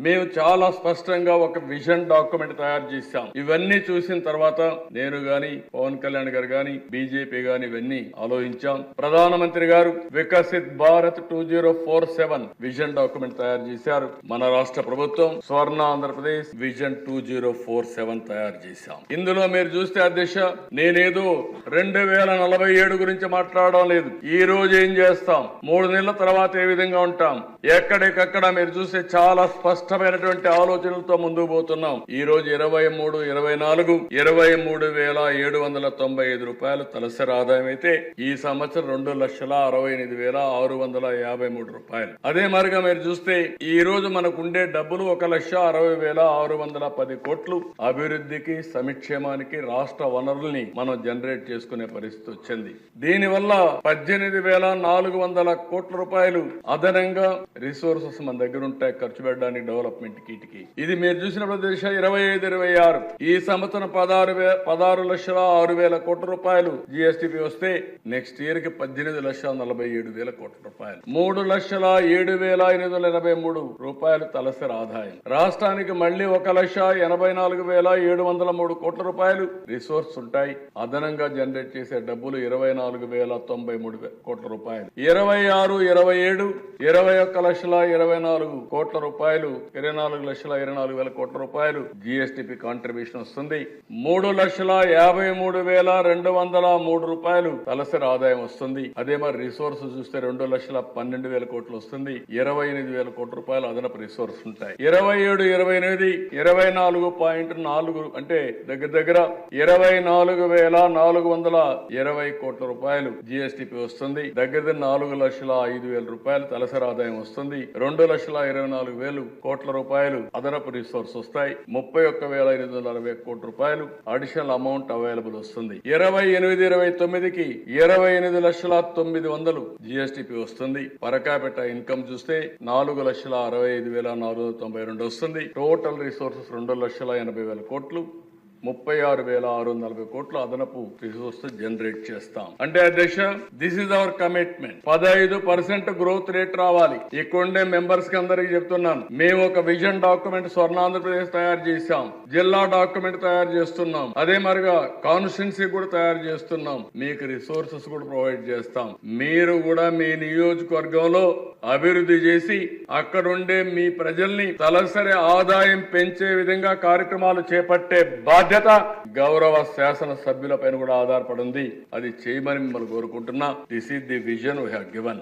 మేము చాలా స్పష్టంగా ఒక విజన్ డాక్యుమెంట్ తయారు చేశాం. ఇవన్నీ చూసిన తర్వాత నేను గాని పవన్ కళ్యాణ్ గారు గాని బీజేపీ గాని ఇవన్నీ ఆలోచించాం. ప్రధానమంత్రి గారు Viksit Bharat two zero four seven vision document తయారు చేశారు. మన రాష్ట్ర ప్రభుత్వం Swarna Andhra Pradesh vision two zero four seven తయారు చేశాం. ఇందులో మీరు చూస్తే అధ్యక్ష నేనేదో రెండు వేల నలభై ఏడు గురించి మాట్లాడడం లేదు. ఈ రోజు ఏం చేస్తాం? మూడు నెలల తర్వాత ఏ విధంగా ఉంటాం? ఎక్కడికక్కడ మీరు చూస్తే చాలా స్పష్టమైనటువంటి ఆలోచనలతో ముందుకు పోతున్నాం. ఈ రోజు ఇరవై మూడు ఇరవై నాలుగు ఇరవై మూడు వేల ఏడు వందల తొంభై ఐదు రూపాయలు తలసరి ఆదాయం అయితే ఈ సంవత్సరం రెండు లక్షల అరవై ఎనిమిది వేల ఆరు వందల యాభై మూడు రూపాయలు. అదే మరిగా మీరు చూస్తే ఈ రోజు మనకు ఉండే డబ్బులు ఒక లక్ష అరవై వేల ఆరు వందల పది కోట్లు. అభివృద్ధికి సంక్షేమానికి రాష్ట్ర వనరుల్ని మనం జనరేట్ చేసుకునే పరిస్థితి వచ్చింది. దీనివల్ల పద్దెనిమిది వేల నాలుగు వందల కోట్ల రూపాయలు అదనంగా రిసోర్సెస్ మన దగ్గర ఉంటాయి ఖర్చు పెట్టడానికి డెవలప్మెంట్ కిటికి. ఇది మీరు చూసినప్పుడు దేశ ఇరవై ఐదు ఇరవై ఆరు. ఈ సంవత్సరం పదహారు పదహారు లక్షల ఆరు వేల కోట్ల రూపాయలు జిఎస్టిపి వస్తే నెక్స్ట్ ఇయర్కి పద్దెనిమిది లక్షల నలభై ఏడు వేల కోట్ల రూపాయలు. మూడు లక్షల ఏడు వేల ఎనిమిది వందల ఎనభై మూడు రూపాయలు తలసరి ఆదాయం. రాష్ట్రానికి మళ్ళీ ఒక లక్ష ఎనభై నాలుగు వేల ఏడు వందల మూడు కోట్ల రూపాయలు రిసోర్స్ ఉంటాయి. అదనంగా జనరేట్ చేసే డబ్బులు ఇరవై నాలుగు వేల తొంభై మూడు కోట్ల రూపాయలు. ఇరవై ఆరు ఇరవై ఏడు ఇరవై ఒక్క లక్షల ఇరవై నాలుగు కోట్ల రూపాయలు ఇరవై నాలుగు లక్షల ఇరవై నాలుగు వేల కోట్ల రూపాయలు జిఎస్టిపి కాంట్రిబ్యూషన్ వస్తుంది. మూడు లక్షల యాభై మూడు వేల రెండు వందల మూడు రూపాయలు తలసరి ఆదాయం వస్తుంది. అదే మరి రిసోర్స్ చూస్తే రెండు లక్షల పన్నెండు వేల కోట్లు వస్తుంది. ఇరవై ఎనిమిది వేల కోట్ల రూపాయలు అదనపు రిసోర్స్ ఉంటాయి. ఇరవై ఏడు ఇరవై ఎనిమిది ఇరవై నాలుగు పాయింట్ నాలుగు అంటే దగ్గర దగ్గర ఇరవై నాలుగు వేల నాలుగు వందల ఇరవై కోట్ల రూపాయలు జిఎస్టిపి వస్తుంది. దగ్గర దగ్గర నాలుగు లక్షల ఐదు వేల రూపాయలు తలసరి ఆదాయం వస్తుంది రెండు లక్షల ఇరవై నాలుగు వేలు కోట్ల రూపాయలు అదనపు రిసోర్స్ వస్తాయి. ముప్పై ఒక్క వేల ఎనిమిది వందల అరవై కోట్ల రూపాయలు అడిషనల్ అమౌంట్ అవైలబుల్ వస్తుంది. ఇరవై ఎనిమిది ఇరవై తొమ్మిదికి ఇరవై ఎనిమిది లక్షల తొమ్మిది వందలు జిఎస్టిపి వస్తుంది. పరకాపేట ఇన్కమ్ చూస్తే నాలుగు లక్షల అరవై ఐదు వేల నాలుగు వందల తొంభై రెండు వస్తుంది. టోటల్ రిసోర్సెస్ రెండు లక్షల ఎనభై వేల కోట్లు. ముప్పై ఆరు వేల ఆరు వందల నలభై కోట్లు అదనపు రిసోర్స్ జనరేట్ చేస్తాం. అంటే అధ్యక్ష దిస్ ఇస్ అవర్ కమిట్మెంట్ పదహైదు పర్సెంట్ గ్రోత్ రేట్ రావాలి. ఇక్కడుండే మెంబర్స్కి అందరికి చెప్తున్నాను. మేము ఒక విజన్ డాక్యుమెంట్ స్వర్ణాంధ్రప్రదేశ్ తయారు చేశాం. జిల్లా డాక్యుమెంట్ తయారు చేస్తున్నాం. అదే మరిగా కాన్స్టిట్యున్సీ కూడా తయారు చేస్తున్నాం. మీకు రిసోర్సెస్ కూడా ప్రొవైడ్ చేస్తాం. మీరు కూడా మీ నియోజకవర్గంలో అభివృద్ధి చేసి అక్కడుండే మీ ప్రజల్ని తలసరి ఆదాయం పెంచే విధంగా కార్యక్రమాలు చేపట్టే బాధ్యత గౌరవ శాసన సభ్యులపైన కూడా ఆధారపడి ఉంది. అది చేయమని మిమ్మల్ని కోరుకుంటున్నా. This is the vision we have given